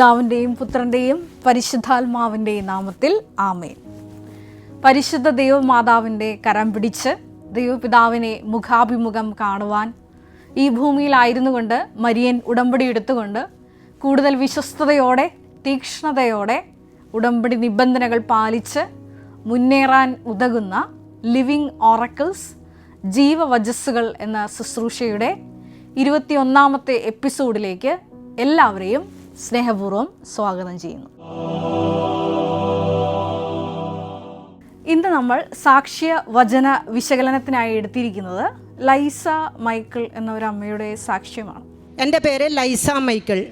പിതാവിന്റെയും പുത്രന്റെയും പരിശുദ്ധാത്മാവിന്റെയും നാമത്തിൽ ആമേൻ. പരിശുദ്ധ ദൈവമാതാവിന്റെ കരം പിടിച്ച് ദൈവപിതാവിനെ മുഖാഭിമുഖം കാണുവാൻ ഈ ഭൂമിയിലായിരുന്നു കൊണ്ട് മരിയൻ ഉടമ്പടി എടുത്തുകൊണ്ട് കൂടുതൽ വിശ്വസ്തയോടെ തീക്ഷ്ണതയോടെ ഉടമ്പടി നിബന്ധനകൾ പാലിച്ച് മുന്നേറാൻ ഉതകുന്ന ലിവിങ് ഓറക്കിൾസ് ജീവവജസ്സുകൾ എന്ന ശുശ്രൂഷയുടെ ഇരുപത്തിയൊന്നാമത്തെ എപ്പിസോഡിലേക്ക് എല്ലാവരെയും സ്നേഹപൂർവം സ്വാഗതം ചെയ്യുന്നു. ഇന്ന് നമ്മൾ സാക്ഷ്യ വചന വിശകലനത്തിനായി എടുത്തിരിക്കുന്നത് ലൈസ മൈക്കിൾ എന്ന ഒരു അമ്മയുടെ സാക്ഷ്യമാണ്. എന്റെ പേര് ലൈസ മൈക്കിൾ.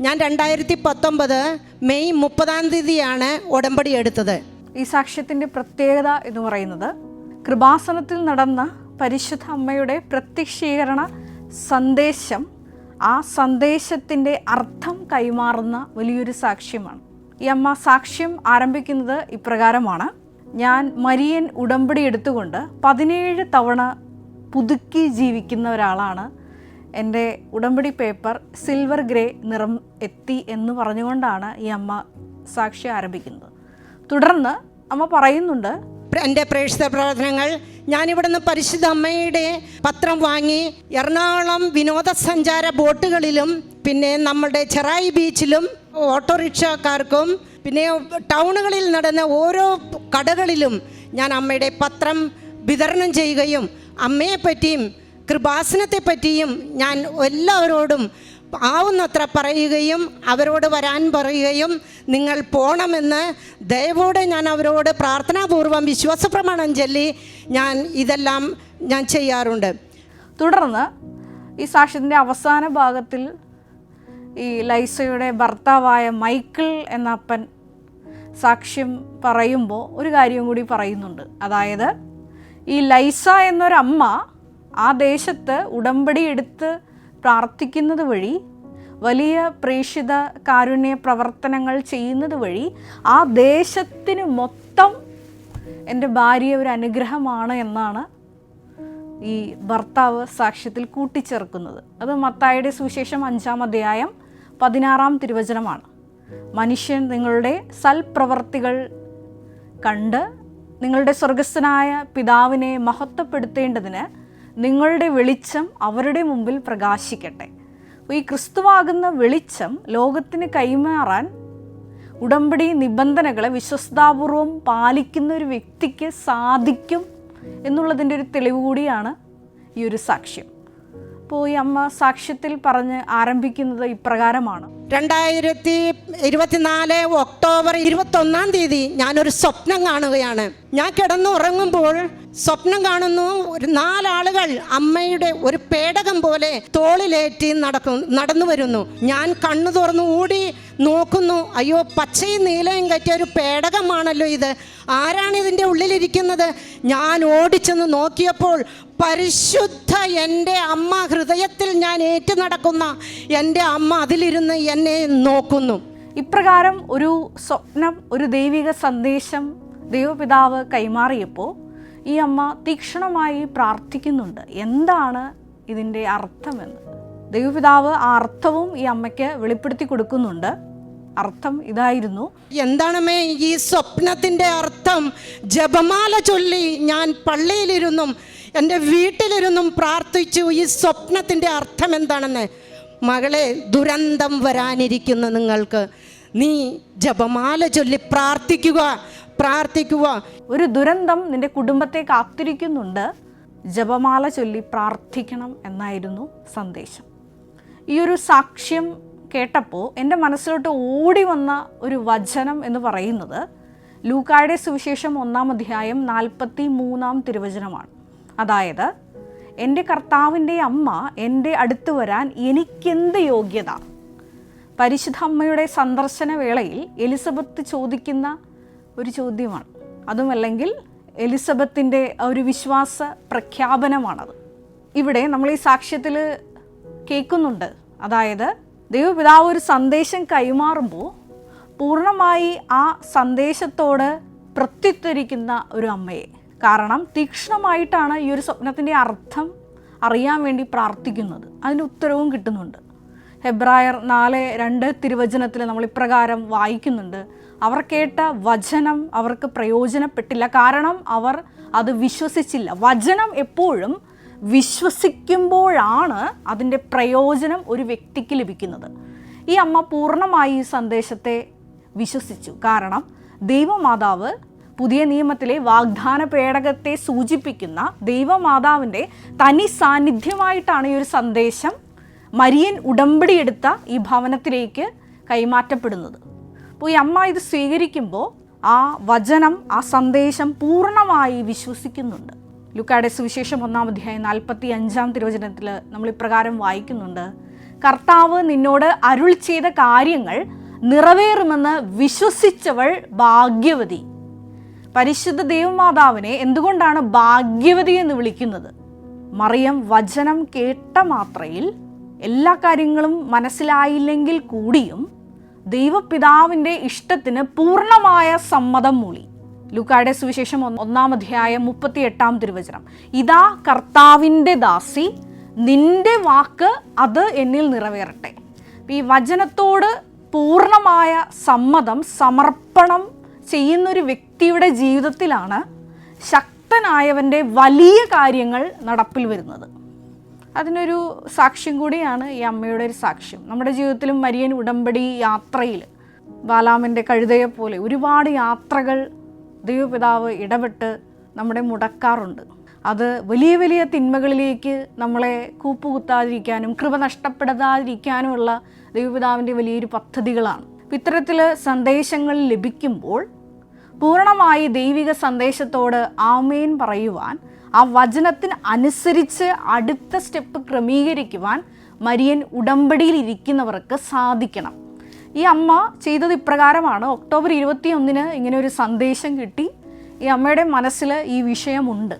ഞാൻ രണ്ടായിരത്തി പത്തൊമ്പത് മെയ് മുപ്പതാം തീയതിയാണ് ഉടമ്പടി എടുത്തത്. ഈ സാക്ഷ്യത്തിന്റെ പ്രത്യേകത എന്ന് പറയുന്നത് കൃപാസനത്തിൽ നടന്ന പരിശുദ്ധ അമ്മയുടെ പ്രത്യക്ഷീകരണ സന്ദേശം ആ സന്ദേശത്തിന്റെ അർത്ഥം കൈമാറുന്ന വലിയൊരു സാക്ഷ്യമാണ്. ഈ അമ്മ സാക്ഷ്യം ആരംഭിക്കുന്നത് ഇപ്രകാരമാണ്. ഞാൻ മരിയൻ ഉടമ്പടി എടുത്തുകൊണ്ട് പതിനേഴ് തവണ പുതുക്കി ജീവിക്കുന്ന ഒരാളാണ് എന്റെ ഉടമ്പടി പേപ്പർ സിൽവർ ഗ്രേ നിറം എത്തി എന്ന് പറഞ്ഞുകൊണ്ടാണ് ഈ അമ്മ സാക്ഷ്യം ആരംഭിക്കുന്നത്. തുടർന്ന് അമ്മ പറയുന്നുണ്ട് എന്റെ പ്രേക്ഷിത പ്രവർത്തനങ്ങൾ ഞാനിവിടുന്ന് പരിശുദ്ധ അമ്മയുടെ പത്രം വാങ്ങി എറണാകുളം വിനോദസഞ്ചാര ബോട്ടുകളിലും പിന്നെ നമ്മുടെ ചെറായി ബീച്ചിലും ഓട്ടോറിക്ഷക്കാർക്കും പിന്നെ ടൗണുകളിൽ നടന്ന ഓരോ കടകളിലും ഞാൻ അമ്മയുടെ പത്രം വിതരണം ചെയ്യുകയും അമ്മയെപ്പറ്റിയും കൃപാസനത്തെപ്പറ്റിയും ഞാൻ എല്ലാവരോടും ആവുന്നത്ര പറയുകയും അവരോട് വരാൻ പറയുകയും നിങ്ങൾ പോണമെന്ന് ദയവോടെ ഞാൻ അവരോട് പ്രാർത്ഥനാപൂർവം വിശ്വാസപ്രമാണം ചൊല്ലി ഞാൻ ഇതെല്ലാം ഞാൻ ചെയ്യാറുണ്ട്. തുടർന്ന് ഈ സാക്ഷ്യത്തിന്റെ അവസാന ഭാഗത്തിൽ ഈ ലൈസയുടെ ഭർത്താവായ മൈക്കിൾ എന്ന അപ്പൻ സാക്ഷ്യം പറയുമ്പോൾ ഒരു കാര്യം കൂടി പറയുന്നുണ്ട്. അതായത് ഈ ലൈസ എന്നൊരമ്മ ആ ദേശത്ത് ഉടമ്പടി എടുത്ത് പ്രാർത്ഥിക്കുന്നത് വഴി വലിയ പ്രേക്ഷിത കാരുണ്യ പ്രവർത്തനങ്ങൾ ചെയ്യുന്നത് വഴി ആ ദേശത്തിന് മൊത്തം എന്റെ ഭാര്യ ഒരു അനുഗ്രഹമാണ് എന്നാണ് ഈ ഭർത്താവ് സാക്ഷ്യത്തിൽ കൂട്ടിച്ചേർക്കുന്നത്. അത് മത്തായുടെ സുവിശേഷം അഞ്ചാം അധ്യായം പതിനാറാം തിരുവചനമാണ്. മനുഷ്യൻ നിങ്ങളുടെ സൽപ്രവർത്തികൾ കണ്ട് നിങ്ങളുടെ സ്വർഗസ്ഥനായ പിതാവിനെ മഹത്വപ്പെടുത്തേണ്ടതിന് നിങ്ങളുടെ വെളിച്ചം അവരുടെ മുമ്പിൽ പ്രകാശിക്കട്ടെ. ഈ ക്രിസ്തുവാകുന്ന വെളിച്ചം ലോകത്തിന് കൈമാറാൻ ഉടമ്പടി നിബന്ധനകളെ വിശ്വസ്താപൂർവം പാലിക്കുന്ന ഒരു വ്യക്തിക്ക് സാധിക്കും എന്നുള്ളതിന്റെ ഒരു തെളിവ് കൂടിയാണ് ഈ ഒരു സാക്ഷ്യം. അപ്പോൾ ഈ അമ്മ സാക്ഷ്യത്തിൽ പറഞ്ഞ് ആരംഭിക്കുന്നത് ഇപ്രകാരമാണ്. രണ്ടായിരത്തി ഇരുപത്തിനാല് ഒക്ടോബർ ഇരുപത്തൊന്നാം തീയതി ഞാനൊരു സ്വപ്നം കാണുകയാണ്. ഞാൻ കിടന്നുറങ്ങുമ്പോൾ സ്വപ്നം കാണുന്നു. ഒരു നാലാളുകൾ അമ്മയുടെ ഒരു പേടകം പോലെ തോളിലേറ്റി നടക്കും നടന്നു വരുന്നു. ഞാൻ കണ്ണു തുറന്നു ഓടി നോക്കുന്നു. അയ്യോ പച്ചയും നീലയും കറ്റിയ ഒരു പേടകമാണല്ലോ ഇത്. ആരാണ് ഇതിന്റെ ഉള്ളിലിരിക്കുന്നത്? ഞാൻ ഓടിച്ചെന്ന് നോക്കിയപ്പോൾ പരിശുദ്ധ എന്റെ അമ്മ ഹൃദയത്തിൽ ഞാൻ ഏറ്റു നടക്കുന്ന എന്റെ അമ്മ അതിലിരുന്ന് എന്നെ നോക്കുന്നു. ഇപ്രകാരം ഒരു സ്വപ്നം ഒരു ദൈവിക സന്ദേശം ദൈവപിതാവ് കൈമാറിയപ്പോൾ ഈ അമ്മ തീക്ഷണമായി പ്രാർത്ഥിക്കുന്നുണ്ട്. എന്താണ് ഇതിന്റെ അർത്ഥമെന്ന്? ദൈവപിതാവ് ആ അർത്ഥവും ഈ അമ്മയ്ക്ക് വെളിപ്പെടുത്തി കൊടുക്കുന്നുണ്ട്. അർത്ഥം ഇതായിരുന്നു. എന്താണമേ ഈ സ്വപ്നത്തിന്റെ അർത്ഥം? ജപമാല ചൊല്ലി ഞാൻ പള്ളിയിലിരുന്നും എന്റെ വീട്ടിലിരുന്നും പ്രാർത്ഥിച്ചു ഈ സ്വപ്നത്തിന്റെ അർത്ഥം എന്താണെന്ന്? മകളെ ദുരന്തം വരാനിരിക്കുന്ന നിങ്ങൾക്ക്. നീ ജപമാല ചൊല്ലി പ്രാർത്ഥിക്കുക. പ്രാർത്ഥിക്കുക. ഒരു ദുരന്തം നിന്റെ കുടുംബത്തെ കാത്തിരിക്കുന്നുണ്ട് ജപമാല ചൊല്ലി പ്രാർത്ഥിക്കണം എന്നായിരുന്നു സന്ദേശം. ഈ ഒരു സാക്ഷ്യം കേട്ടപ്പോൾ എന്റെ മനസ്സിലോട്ട് ഓടി വന്ന ഒരു വചനം എന്ന് പറയുന്നത് ലൂക്കായുടെ സുവിശേഷം ഒന്നാം അധ്യായം നാൽപ്പത്തി മൂന്നാം തിരുവചനമാണ്. അതായത് എന്റെ കർത്താവിന്റെ അമ്മ എന്റെ അടുത്ത് വരാൻ എനിക്കെന്ത് യോഗ്യത? പരിശുദ്ധ അമ്മയുടെ സന്ദർശന വേളയിൽ എലിസബത്ത് ചോദിക്കുന്ന ഒരു ചോദ്യമാണ്. അതുമല്ലെങ്കിൽ എലിസബത്തിന്റെ ഒരു വിശ്വാസ പ്രഖ്യാപനമാണത്. ഇവിടെ നമ്മൾ ഈ സാക്ഷ്യത്തിൽ കേൾക്കുന്നുണ്ട്. അതായത് ദൈവപിതാവ് ഒരു സന്ദേശം കൈമാറുമ്പോൾ പൂർണമായി ആ സന്ദേശത്തോട് പ്രത്യുത്തരിക്കുന്ന ഒരു അമ്മയെ. കാരണം തീക്ഷ്ണമായിട്ടാണ് ഈ ഒരു സ്വപ്നത്തിന്റെ അർത്ഥം അറിയാൻ വേണ്ടി പ്രാർത്ഥിക്കുന്നത്. അതിന് ഉത്തരവും കിട്ടുന്നുണ്ട്. ഹെബ്രായർ നാല് രണ്ട് തിരുവചനത്തിൽ നമ്മൾ ഇപ്രകാരം വായിക്കുന്നുണ്ട്. അവർ കേട്ട വചനം അവർക്ക് പ്രയോജനപ്പെട്ടില്ല. കാരണം അവർ അത് വിശ്വസിച്ചില്ല. വചനം എപ്പോഴും വിശ്വസിക്കുമ്പോഴാണ് അതിന്റെ പ്രയോജനം ഒരു വ്യക്തിക്ക് ലഭിക്കുന്നത്. ഈ അമ്മ പൂർണമായി ഈ സന്ദേശത്തെ വിശ്വസിച്ചു. കാരണം ദൈവമാതാവ് പുതിയ നിയമത്തിലെ വാഗ്ദാന പേടകത്തെ സൂചിപ്പിക്കുന്ന ദൈവമാതാവിന്റെ തനി സാന്നിധ്യമായിട്ടാണ് ഈ ഒരു സന്ദേശം മരിയൻ ഉടമ്പടി എടുത്ത ഈ ഭവനത്തിലേക്ക് കൈമാറ്റപ്പെടുന്നത്. അപ്പോൾ ഈ അമ്മ ഇത് സ്വീകരിക്കുമ്പോൾ ആ വചനം ആ സന്ദേശം പൂർണമായി വിശ്വസിക്കുന്നുണ്ട്. ലുക്കാടെ സുവിശേഷം ഒന്നാം അധ്യായം നാൽപ്പത്തി അഞ്ചാം തിരുവചനത്തിൽ നമ്മൾ ഇപ്രകാരം വായിക്കുന്നുണ്ട്. കർത്താവ് നിന്നോട് അരുൾ ചെയ്ത കാര്യങ്ങൾ നിറവേറുമെന്ന് വിശ്വസിച്ചവൾ ഭാഗ്യവതി. പരിശുദ്ധ ദേവമാതാവിനെ എന്തുകൊണ്ടാണ് ഭാഗ്യവതി എന്ന് വിളിക്കുന്നത്? മറിയം വചനം കേട്ട മാത്രയിൽ എല്ലാ കാര്യങ്ങളും മനസ്സിലായില്ലെങ്കിൽ കൂടിയും ദൈവപിതാവിന്റെ ഇഷ്ടത്തിന് പൂർണമായ സമ്മതം മൂളി. ലൂക്കായുടെ സുവിശേഷം ഒന്ന് അധ്യായം മുപ്പത്തി എട്ടാം തിരുവചനം. ഇതാ കർത്താവിന്റെ ദാസി നിന്റെ വാക്ക് അത് എന്നിൽ നിറവേറട്ടെ. ഈ വചനത്തോട് പൂർണമായ സമ്മതം സമർപ്പണം ചെയ്യുന്നൊരു വ്യക്തിയുടെ ജീവിതത്തിലാണ് ശക്തനായവന്റെ വലിയ കാര്യങ്ങൾ നടപ്പിൽ വരുന്നത്. അതിനൊരു സാക്ഷ്യം കൂടിയാണ് ഈ അമ്മയുടെ ഒരു സാക്ഷ്യം. നമ്മുടെ ജീവിതത്തിലും മരിയൻ ഉടമ്പടി യാത്രയിൽ ബാലാമിന്റെ കഴുതയെപ്പോലെ ഒരുപാട് യാത്രകൾ ദൈവപിതാവ് ഇടപെട്ട് നമ്മുടെ മുടക്കാറുണ്ട്. അത് വലിയ വലിയ തിന്മകളിലേക്ക് നമ്മളെ കൂപ്പുകുത്താതിരിക്കാനും കൃപ നഷ്ടപ്പെടാതിരിക്കാനുമുള്ള ദൈവപിതാവിന്റെ വലിയൊരു പദ്ധതികളാണ്. ഇത്തരത്തിൽ സന്ദേശങ്ങൾ ലഭിക്കുമ്പോൾ പൂർണമായി ദൈവിക സന്ദേശത്തോട് ആമേൻ പറയുവാൻ ആ വചനത്തിന് അനുസരിച്ച് അടുത്ത സ്റ്റെപ്പ് ക്രമീകരിക്കുവാൻ മരിയൻ ഉടമ്പടിയിൽ ഇരിക്കുന്നവർക്ക് സാധിക്കണം. ഈ അമ്മ ചെയ്തത് ഇപ്രകാരമാണ്. ഒക്ടോബർ ഇരുപത്തി ഒന്നിന് ഇങ്ങനെ ഒരു സന്ദേശം കിട്ടി. ഈ അമ്മയുടെ മനസ്സിൽ ഈ വിഷയമുണ്ട്.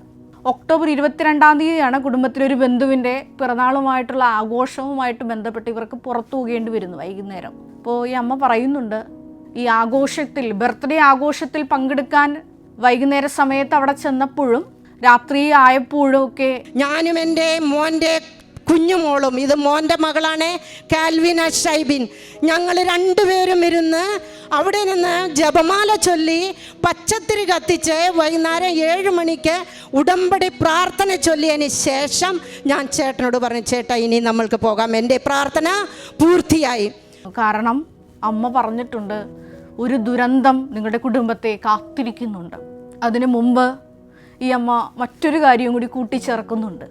ഒക്ടോബർ ഇരുപത്തിരണ്ടാം തീയതിയാണ് കുടുംബത്തിലൊരു ബന്ധുവിന്റെ പിറന്നാളുമായിട്ടുള്ള ആഘോഷവുമായിട്ട് ബന്ധപ്പെട്ട് ഇവർക്ക് പുറത്തു പോകേണ്ടി വരുന്നു വൈകുന്നേരം. അപ്പോൾ ഈ അമ്മ പറയുന്നുണ്ട് ഈ ആഘോഷത്തിൽ ബർത്ത്ഡേ ആഘോഷത്തിൽ പങ്കെടുക്കാൻ വൈകുന്നേര സമയത്ത് അവിടെ ചെന്നപ്പോഴും രാത്രി ആയപ്പോഴും ഒക്കെ ഞാനും എന്റെ മോന്റെ കുഞ്ഞുമോളും ഇത് മോന്റെ മകളാണ് കാൽവിന ഷൈബിൻ. ഞങ്ങൾ രണ്ടുപേരും ഇരുന്ന് അവിടെ നിന്ന് ജപമാല ചൊല്ലി പച്ചത്തിരി കത്തിച്ച് വൈകുന്നേരം ഏഴ് മണിക്ക് ഉടമ്പടി പ്രാർത്ഥന ചൊല്ലിയതിന് ശേഷം ഞാൻ ചേട്ടനോട് പറഞ്ഞു ചേട്ടാ ഇനി നമ്മൾക്ക് പോകാം. എന്റെ പ്രാർത്ഥന പൂർത്തിയായി. കാരണം അമ്മ പറഞ്ഞിട്ടുണ്ട് ഒരു ദുരന്തം നിങ്ങളുടെ കുടുംബത്തെ കാത്തിരിക്കുന്നുണ്ട്. അതിനു മുമ്പ് ഈ അമ്മ മറ്റൊരു കാര്യം കൂടി കൂട്ടിച്ചേർക്കുന്നുണ്ട്.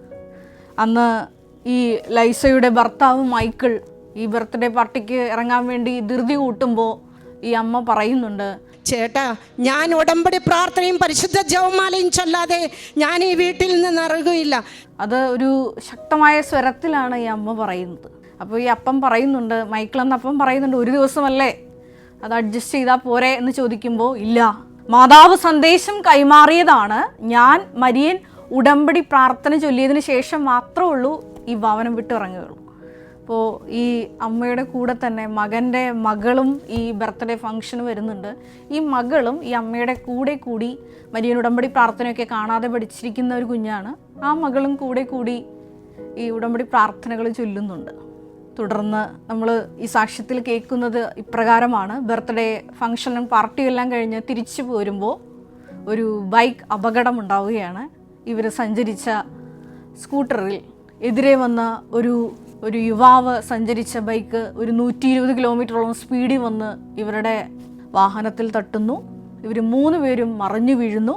അന്ന് ഈ ലൈസയുടെ ഭർത്താവ് മൈക്കിൾ ഈ ബർത്ത്ഡേ പാർട്ടിക്ക് ഇറങ്ങാൻ വേണ്ടി ധൃതി കൂട്ടുമ്പോൾ ഈ അമ്മ പറയുന്നുണ്ട് ചേട്ടാ ഞാൻ ഉടമ്പടി പ്രാർത്ഥനയും പരിശുദ്ധ ജവമാലയും ചൊല്ലാതെ ഞാൻ ഈ വീട്ടിൽ നിന്ന് ഇറങ്ങുകയില്ല. അത് ഒരു ശക്തമായ സ്വരത്തിലാണ് ഈ അമ്മ പറയുന്നത്. അപ്പോൾ ഈ അപ്പം പറയുന്നുണ്ട് മൈക്കിൾ എന്ന അപ്പം പറയുന്നുണ്ട് ഒരു ദിവസമല്ലേ? അത് അഡ്ജസ്റ്റ് ചെയ്താൽ പോരെ? എന്ന് ചോദിക്കുമ്പോൾ ഇല്ല. മാതാവ് സന്ദേശം കൈമാറിയതാണ്. ഞാൻ മരിയൻ ഉടമ്പടി പ്രാർത്ഥന ചൊല്ലിയതിന് ശേഷം മാത്രമേ ഉള്ളൂ ഈ ഭവനം വിട്ടിറങ്ങുകയുള്ളൂ അപ്പോൾ ഈ അമ്മയുടെ കൂടെ തന്നെ മകന്റെ മകളും ഈ ബർത്ത്ഡേ ഫംഗ്ഷന് വരുന്നുണ്ട്. ഈ മകളും ഈ അമ്മയുടെ കൂടെ കൂടി മരിയൻ ഉടമ്പടി പ്രാർത്ഥനയൊക്കെ കാണാതെ പഠിച്ചിരിക്കുന്ന ഒരു കുഞ്ഞാണ്. ആ മകളും കൂടെ കൂടി ഈ ഉടമ്പടി പ്രാർത്ഥനകൾ ചൊല്ലുന്നുണ്ട്. തുടർന്ന് നമ്മൾ ഈ സാക്ഷ്യത്തിൽ കേൾക്കുന്നത് ഇപ്രകാരമാണ്. ബർത്ത്ഡേ ഫംഗ്ഷനും പാർട്ടിയും എല്ലാം കഴിഞ്ഞ് തിരിച്ചു പോരുമ്പോൾ ഒരു ബൈക്ക് അപകടം ഉണ്ടാവുകയാണ് ഇവർ സഞ്ചരിച്ച സ്കൂട്ടറിൽ എതിരെ വന്ന ഒരു ഒരു യുവാവ് സഞ്ചരിച്ച ബൈക്ക് ഒരു നൂറ്റി ഇരുപത് കിലോമീറ്ററോളം സ്പീഡിൽ വന്ന് ഇവരുടെ വാഹനത്തിൽ തട്ടുന്നു. ഇവർ മൂന്ന് പേരും മറിഞ്ഞു വീഴുന്നു.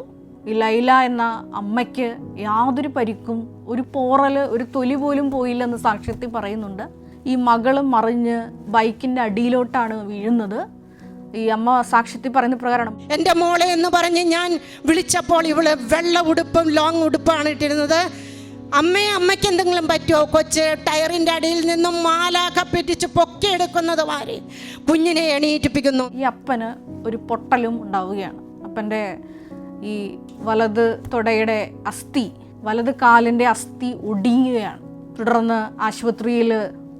ഈ ലൈല എന്ന അമ്മയ്ക്ക് യാതൊരു പരിക്കും ഒരു പോറൽ ഒരു തൊലി പോലും പോയില്ലെന്ന് സാക്ഷ്യത്തിൽ പറയുന്നുണ്ട്. ഈ മകളും മറിഞ്ഞ് ബൈക്കിന്റെ അടിയിലോട്ടാണ് വീഴുന്നത്. ഈ അമ്മ സാക്ഷ്യത്തിൽ പറയുന്ന പ്രകാരം എന്റെ മോളെ എന്ന് പറഞ്ഞ് ഞാൻ വിളിച്ചപ്പോൾ ഇവൾ വെള്ള ഉടുപ്പും ലോങ് ഉടുപ്പാണ് ഇട്ടിരുന്നത്. അമ്മയെ അമ്മയ്ക്ക് എന്തെങ്കിലും പറ്റുമോ കൊച്ച് ടയറിന്റെ അടിയിൽ നിന്നും മാലാക്ക പെറ്റിച്ച് പൊക്കിയെടുക്കുന്നത് മാറി കുഞ്ഞിനെ എണീറ്റിപ്പിക്കുന്നു. ഈ അപ്പന് ഒരു പൊട്ടലും ഉണ്ടാവുകയാണ്. അപ്പന്റെ ഈ വലത് തുടയുടെ അസ്ഥി വലത് കാലിന്റെ അസ്ഥി ഒടിയുകയാണ്. തുടർന്ന് ആശുപത്രിയിൽ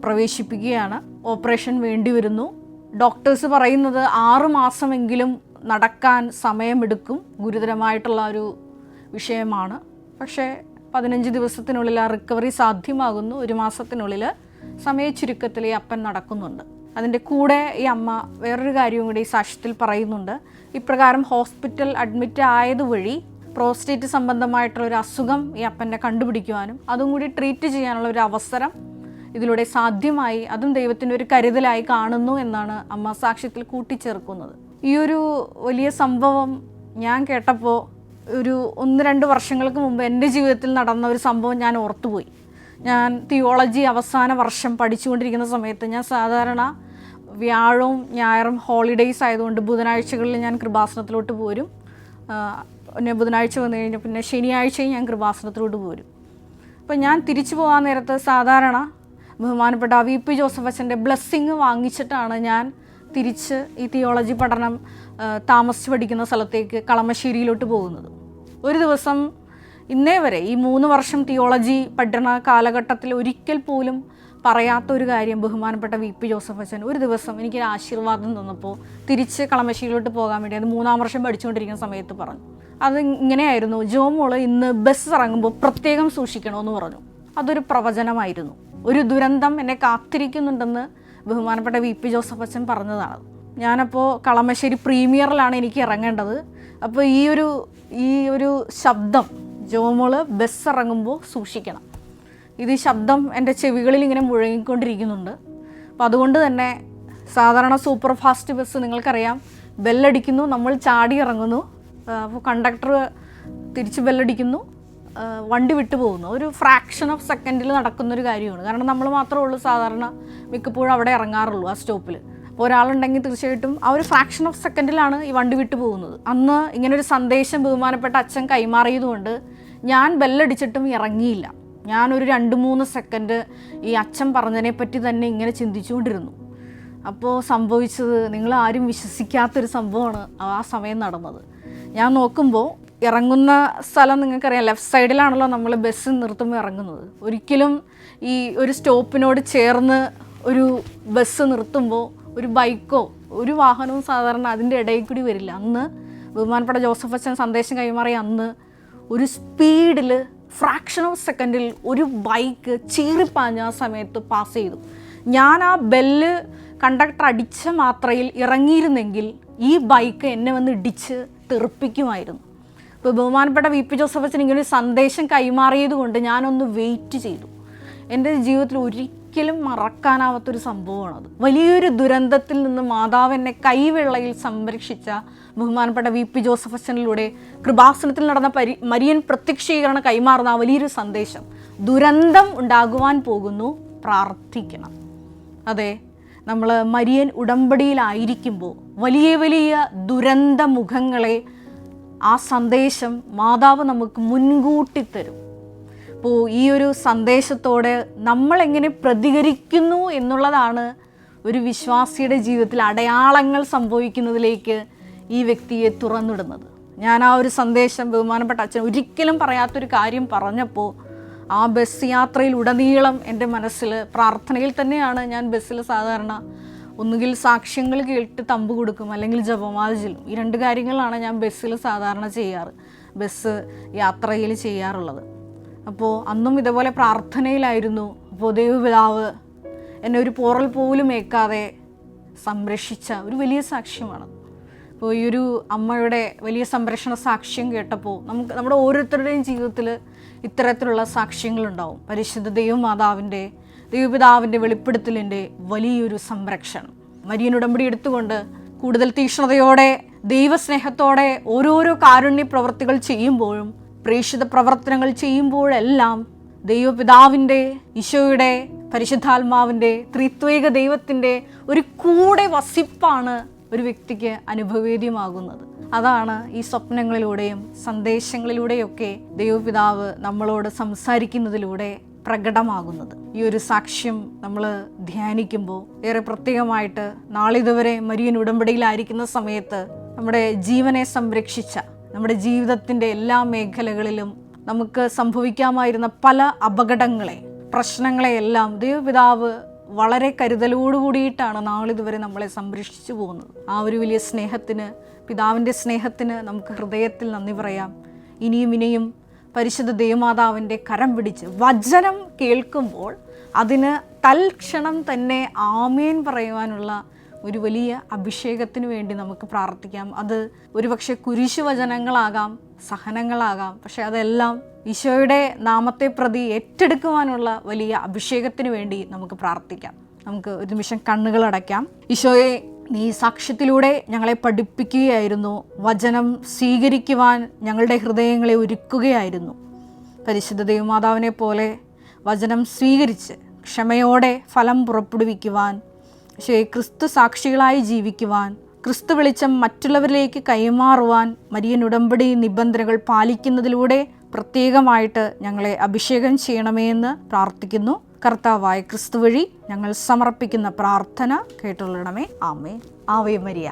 പ്രവേശിപ്പിക്കുകയാണ്. ഓപ്പറേഷൻ വേണ്ടി വരുന്നു ഡോക്ടേഴ്സ് പറയുന്നത് ആറ് മാസമെങ്കിലും നടക്കാൻ സമയമെടുക്കും. ഗുരുതരമായിട്ടുള്ള ഒരു വിഷയമാണ്. പക്ഷേ പതിനഞ്ച് ദിവസത്തിനുള്ളിൽ ആ റിക്കവറി സാധ്യമാകുന്നു. ഒരു മാസത്തിനുള്ളിൽ സമയ ചുരുക്കത്തിൽ ഈ അപ്പൻ നടക്കുന്നുണ്ട്. അതിന്റെ കൂടെ ഈ അമ്മ വേറൊരു കാര്യവും കൂടി ഈ സാക്ഷ്യത്തിൽ പറയുന്നുണ്ട്. ഇപ്രകാരം ഹോസ്പിറ്റൽ അഡ്മിറ്റ് ആയതുവഴി പ്രോസ്റ്റേറ്റ് സംബന്ധമായിട്ടുള്ള ഒരു അസുഖം ഈ അപ്പന്റെ കണ്ടുപിടിക്കുവാനും അതും കൂടി ട്രീറ്റ് ചെയ്യാനുള്ള ഒരു അവസരം ഇതിലൂടെ സാധ്യമായി അതും ദൈവത്തിന്റെ ഒരു കരുതലായി കാണുന്നു എന്നാണ് അമ്മ സാക്ഷ്യത്തിൽ കൂട്ടിച്ചേർക്കുന്നത്. ഈ ഒരു വലിയ സംഭവം ഞാൻ കേട്ടപ്പോൾ ഒരു ഒന്ന് രണ്ട് വർഷങ്ങൾക്ക് മുമ്പ് എന്റെ ജീവിതത്തിൽ നടന്ന ഒരു സംഭവം ഞാൻ ഓർത്തുപോയി. ഞാൻ തിയോളജി അവസാന വർഷം പഠിച്ചുകൊണ്ടിരിക്കുന്ന സമയത്ത് ഞാൻ സാധാരണ വ്യാഴവും ഞായറും ഹോളിഡേയ്സ് ആയതുകൊണ്ട് ബുധനാഴ്ചകളിൽ ഞാൻ കൃപാസനത്തിലോട്ട് പോരും. പിന്നെ ബുധനാഴ്ച വന്നു കഴിഞ്ഞാൽ പിന്നെ ശനിയാഴ്ചയും ഞാൻ കൃപാസനത്തിലോട്ട് പോരും. അപ്പം ഞാൻ തിരിച്ചു പോകാൻ നേരത്ത് സാധാരണ ബഹുമാനപ്പെട്ട വി പി ജോസഫ് അച്ഛന്റെ ബ്ലെസ്സിങ് വാങ്ങിച്ചിട്ടാണ് ഞാൻ തിരിച്ച് ഈ തിയോളജി പഠനം താമസിച്ച് പഠിക്കുന്ന സ്ഥലത്തേക്ക് കളമശ്ശേരിയിലോട്ട് പോകുന്നത്. ഒരു ദിവസം ഇന്നേ വരെ ഈ മൂന്ന് വർഷം തിയോളജി പഠന കാലഘട്ടത്തിൽ ഒരിക്കൽ പോലും പറയാത്ത ഒരു കാര്യം ബഹുമാനപ്പെട്ട വി പി ജോസഫ് അച്ഛൻ ഒരു ദിവസം എനിക്കൊരു ആശീർവാദം തന്നപ്പോൾ തിരിച്ച് കളമശ്ശേരിയിലോട്ട് പോകാൻ വേണ്ടി അത് മൂന്നാം വർഷം പഠിച്ചുകൊണ്ടിരിക്കുന്ന സമയത്ത് പറഞ്ഞു. അത് ഇങ്ങനെയായിരുന്നു. ജോമോൾ ഇന്ന് ബസ് ഇറങ്ങുമ്പോൾ പ്രത്യേകം സൂക്ഷിക്കണമെന്ന് പറഞ്ഞു. അതൊരു പ്രവചനമായിരുന്നു. ഒരു ദുരന്തം എന്നെ കാത്തിരിക്കുന്നുണ്ടെന്ന് ബഹുമാനപ്പെട്ട വി പി ജോസഫ് അച്ഛൻ പറഞ്ഞതാണ്. ഞാനപ്പോൾ കളമശ്ശേരി പ്രീമിയറിലാണ് എനിക്ക് ഇറങ്ങേണ്ടത്. അപ്പോൾ ഈ ഒരു ഈ ഒരു ശബ്ദം ജോമോൾ ബസ് ഇറങ്ങുമ്പോൾ സൂക്ഷിക്കണം. ഇത് ഈ ശബ്ദം എന്റെ ചെവികളിൽ ഇങ്ങനെ മുഴങ്ങിക്കൊണ്ടിരിക്കുന്നുണ്ട്. അപ്പോൾ അതുകൊണ്ട് തന്നെ സാധാരണ സൂപ്പർ ഫാസ്റ്റ് ബസ് നിങ്ങൾക്കറിയാം ബെല്ലടിക്കുന്നു നമ്മൾ ചാടി ഇറങ്ങുന്നു. അപ്പോൾ കണ്ടക്ടർ തിരിച്ച് ബെല്ലടിക്കുന്നു. വണ്ടി വിട്ടു പോകുന്നു. ഒരു ഫ്രാക്ഷൻ ഓഫ് സെക്കൻഡിൽ നടക്കുന്നൊരു കാര്യമാണ്. കാരണം നമ്മൾ മാത്രമേ ഉള്ളൂ സാധാരണ മിക്കപ്പോഴും അവിടെ ഇറങ്ങാറുള്ളൂ ആ സ്റ്റോപ്പിൽ അപ്പോൾ ഒരാളുണ്ടെങ്കിൽ തീർച്ചയായിട്ടും ആ ഒരു ഫ്രാക്ഷൻ ഓഫ് സെക്കൻഡിലാണ് ഈ വണ്ടി വിട്ടു പോകുന്നത്. അന്ന് ഇങ്ങനൊരു സന്ദേശം ബഹുമാനപ്പെട്ട അച്ഛൻ കൈമാറിയതുകൊണ്ട് ഞാൻ ബെല്ലടിച്ചിട്ടും ഇറങ്ങിയില്ല. ഞാനൊരു രണ്ട് മൂന്ന് സെക്കൻഡ് ഈ അച്ഛൻ പറഞ്ഞതിനെ പറ്റി തന്നെ ഇങ്ങനെ ചിന്തിച്ചുകൊണ്ടിരുന്നു. അപ്പോൾ സംഭവിച്ചത് നിങ്ങൾ ആരും വിശ്വസിക്കാത്തൊരു സംഭവമാണ് ആ സമയം നടന്നത്. ഞാൻ നോക്കുമ്പോൾ ഇറങ്ങുന്ന സ്ഥലം നിങ്ങൾക്കറിയാം. ലെഫ്റ്റ് സൈഡിലാണല്ലോ നമ്മൾ ബസ് നിർത്തുമ്പോൾ ഇറങ്ങുന്നത്. ഒരിക്കലും ഈ ഒരു സ്റ്റോപ്പിനോട് ചേർന്ന് ഒരു ബസ് നിർത്തുമ്പോൾ ഒരു ബൈക്കോ ഒരു വാഹനവും സാധാരണ അതിന്റെ ഇടയിൽ കൂടി വരില്ല. അന്ന് ബഹുമാനപ്പെട്ട ജോസഫ് അച്ഛൻ സന്ദേശം കൈമാറിയ അന്ന് ഒരു സ്പീഡിൽ ഫ്രാക്ഷൻ ഓഫ് സെക്കൻഡിൽ ഒരു ബൈക്ക് ചീറിപ്പാഞ്ഞ ആ സമയത്ത് പാസ് ചെയ്തു. ഞാൻ ആ ബെല്ല് കണ്ടക്ടർ അടിച്ച മാത്രയിൽ ഇറങ്ങിയിരുന്നെങ്കിൽ ഈ ബൈക്ക് എന്നെ വന്ന് ഇടിച്ച് തെറിപ്പിക്കുമായിരുന്നു. ഇപ്പോൾ ബഹുമാനപ്പെട്ട വി പി ജോസഫ് അച്ഛൻ ഇങ്ങനെ ഒരു സന്ദേശം കൈമാറിയത് കൊണ്ട് ഞാനൊന്ന് വെയിറ്റ് ചെയ്തു. എന്റെ ജീവിതത്തിൽ ഒരിക്കലും മറക്കാനാവാത്തൊരു അത് വലിയൊരു ദുരന്തത്തിൽ നിന്ന് മാതാവ് എന്നെ കൈവെള്ളയിൽ സംരക്ഷിച്ച ബഹുമാനപ്പെട്ട വി പി ജോസഫ് അച്ഛനിലൂടെ കൃപാസനത്തിൽ നടന്ന പരി മരിയൻ പ്രത്യക്ഷീകരണം കൈമാറുന്ന വലിയൊരു സന്ദേശം. ദുരന്തം ഉണ്ടാകുവാൻ പോകുന്നു പ്രാർത്ഥിക്കണം. അതെ നമ്മൾ മരിയൻ ഉടമ്പടിയിലായിരിക്കുമ്പോൾ വലിയ വലിയ ദുരന്ത മുഖങ്ങളെ ആ സന്ദേശം മാതാവ് നമുക്ക് മുൻകൂട്ടി തരും. അപ്പോൾ ഈ ഒരു സന്ദേശത്തോടെ നമ്മളെങ്ങനെ പ്രതികരിക്കുന്നു എന്നുള്ളതാണ് ഒരു വിശ്വാസിയുടെ ജീവിതത്തിൽ അടയാളങ്ങൾ സംഭവിക്കുന്നതിലേക്ക് ഈ വ്യക്തിയെ തുറന്നിടുന്നത്. ഞാൻ ആ ഒരു സന്ദേശം ബഹുമാനപ്പെട്ട അച്ഛൻ ഒരിക്കലും പറയാത്തൊരു കാര്യം പറഞ്ഞപ്പോൾ ആ ബസ് യാത്രയിൽ ഉടനീളം എന്റെ മനസ്സിൽ പ്രാർത്ഥനയിൽ തന്നെയാണ് ഞാൻ ബസ്സിൽ സാധാരണ ഒന്നുകിൽ സാക്ഷ്യങ്ങൾ കേട്ട് തമ്പ് കൊടുക്കും അല്ലെങ്കിൽ ജപമാല ചെല്ലും. ഈ രണ്ട് കാര്യങ്ങളാണ് ഞാൻ ബസ്സിൽ സാധാരണ ചെയ്യാറ്. ബസ് യാത്രയിൽ ചെയ്യാറുള്ളത്. അപ്പോൾ അന്നും ഇതേപോലെ പ്രാർത്ഥനയിലായിരുന്നു അപ്പോൾ ദൈവപിതാവ് എന്നെ ഒരു പോറൽ പോലും ഏക്കാതെ സംരക്ഷിച്ച ഒരു വലിയ സാക്ഷ്യമാണ്. അപ്പോൾ ഈ ഒരു അമ്മയുടെ വലിയ സംരക്ഷണ സാക്ഷ്യം കേട്ടപ്പോൾ നമുക്ക് നമ്മുടെ ഓരോരുത്തരുടെയും ജീവിതത്തിൽ ഇത്തരത്തിലുള്ള സാക്ഷ്യങ്ങളുണ്ടാവും. പരിശുദ്ധ ദൈവമാതാവിന്റെ ദൈവപിതാവിന്റെ വെളിപ്പെടുത്തലിന്റെ വലിയൊരു സംരക്ഷണം. മരിയൻ ഉടമ്പടി എടുത്തുകൊണ്ട് കൂടുതൽ തീക്ഷ്ണതയോടെ ദൈവസ്നേഹത്തോടെ ഓരോരോ കാരുണ്യ പ്രവർത്തികൾ ചെയ്യുമ്പോഴും പ്രേക്ഷിത പ്രവർത്തനങ്ങൾ ചെയ്യുമ്പോഴെല്ലാം ദൈവപിതാവിന്റെ ഈശോയുടെ പരിശുദ്ധാത്മാവിന്റെ ത്രിത്വേക ദൈവത്തിന്റെ ഒരു കൂടെ വസിപ്പാണ് ഒരു വ്യക്തിക്ക് അനുഭവേദ്യമാകുന്നത്. അതാണ് ഈ സ്വപ്നങ്ങളിലൂടെയും സന്ദേശങ്ങളിലൂടെയൊക്കെ ദൈവപിതാവ് നമ്മളോട് സംസാരിക്കുന്നതിലൂടെ പ്രകടമാകുന്നത്. ഈ ഒരു സാക്ഷ്യം നമ്മൾ ധ്യാനിക്കുമ്പോൾ ഏറെ പ്രത്യേകമായിട്ട് നാളിതുവരെ മരിയൻ ഉടമ്പടിയിലായിരിക്കുന്ന സമയത്ത് നമ്മുടെ ജീവനെ സംരക്ഷിച്ച നമ്മുടെ ജീവിതത്തിന്റെ എല്ലാ മേഖലകളിലും നമുക്ക് സംഭവിക്കാമായിരുന്ന പല അപകടങ്ങളെ പ്രശ്നങ്ങളെയെല്ലാം ദൈവപിതാവ് വളരെ കരുതലോടുകൂടിയിട്ടാണ് നാളിതുവരെ നമ്മളെ സംരക്ഷിച്ചു പോകുന്നത്. ആ ഒരു വലിയ സ്നേഹത്തിന് പിതാവിന്റെ സ്നേഹത്തിന് നമുക്ക് ഹൃദയത്തിൽ നന്ദി പറയാം. ഇനിയും ഇനിയും പരിശുദ്ധ ദേവമാതാവിന്റെ കരം പിടിച്ച് വചനം കേൾക്കുമ്പോൾ അതിന് തൽക്ഷണം തന്നെ ആമേൻ പറയുവാനുള്ള ഒരു വലിയ അഭിഷേകത്തിന് വേണ്ടി നമുക്ക് പ്രാർത്ഥിക്കാം. അത് ഒരുപക്ഷെ കുരിശു വചനങ്ങളാകാം സഹനങ്ങളാകാം പക്ഷെ അതെല്ലാം ഈശോയുടെ നാമത്തെ പ്രതി ഏറ്റെടുക്കുവാനുള്ള വലിയ അഭിഷേകത്തിന് വേണ്ടി നമുക്ക് പ്രാർത്ഥിക്കാം. നമുക്ക് ഒരു നിമിഷം കണ്ണുകൾ അടയ്ക്കാം ഈശോയെ നീ സാക്ഷ്യത്തിലൂടെ ഞങ്ങളെ പഠിപ്പിക്കുകയായിരുന്നു. വചനം സ്വീകരിക്കുവാൻ ഞങ്ങളുടെ ഹൃദയങ്ങളെ ഒരുക്കുകയായിരുന്നു. പരിശുദ്ധ ദൈവമാതാവിനെ പോലെ വചനം സ്വീകരിച്ച് ക്ഷമയോടെ ഫലം പുറപ്പെടുവിക്കുവാൻ പക്ഷേ ക്രിസ്തു സാക്ഷികളായി ജീവിക്കുവാൻ ക്രിസ്തു വെളിച്ചം മറ്റുള്ളവരിലേക്ക് കൈമാറുവാൻ മരിയൻ ഉടമ്പടി നിബന്ധനകൾ പാലിക്കുന്നതിലൂടെ പ്രത്യേകമായിട്ട് ഞങ്ങളെ അഭിഷേകം ചെയ്യണമേ എന്ന് പ്രാർത്ഥിക്കുന്നു. കർത്താവായ ക്രിസ്തു വഴി ഞങ്ങൾ സമർപ്പിക്കുന്ന പ്രാർത്ഥന കേട്ടുള്ളണമേ ആമേ ആവേ മരിയ.